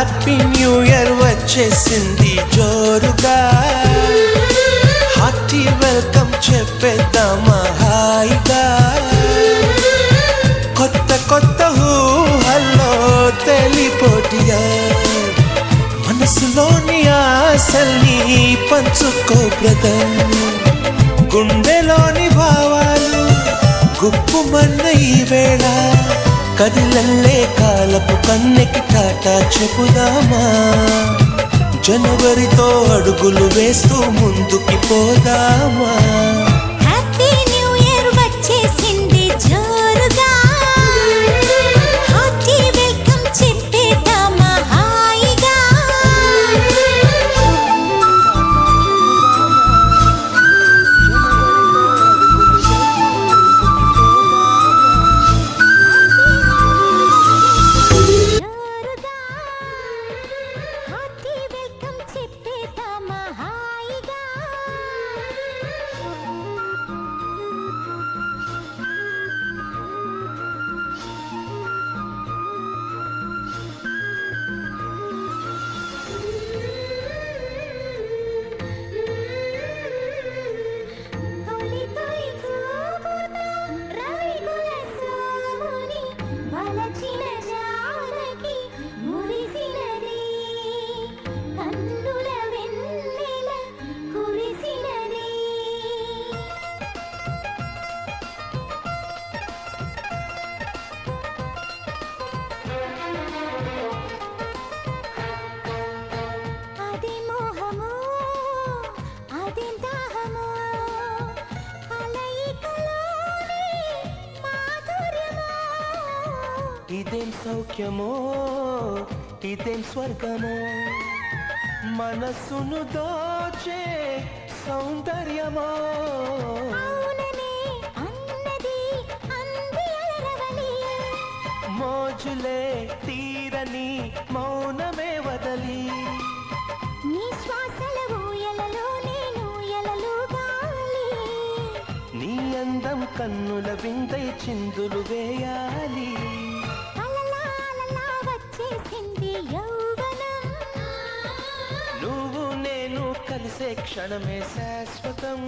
Happy new year వచ్చేసింది జోరుగా. Hearty welcome చెప్పేద్దామా హాయిగా. కొత్త కొత్త హూహల్లో తెలిపోటియా మనసులోని ఆశల్ని పంచుకో బ్రదర్. గుండెలోని భావాలు గుప్పుమన్న ఈ వేళ. కదిలల్లే కాలపు కన్నెకి టాటా చెబుదామా జనవరితో అడుగులు వేస్తూ ముందుకి పోదామా? ఇదేం సౌఖ్యమో? ఇదేం స్వర్గమో? మనసును దోచే సౌందర్యమో? మోజులే తీరని మౌనమే వదలి. నీ అందం కన్నుల విందై చిందులు వేయాలి. నువ్వు క్షణమే శాశ్వతం.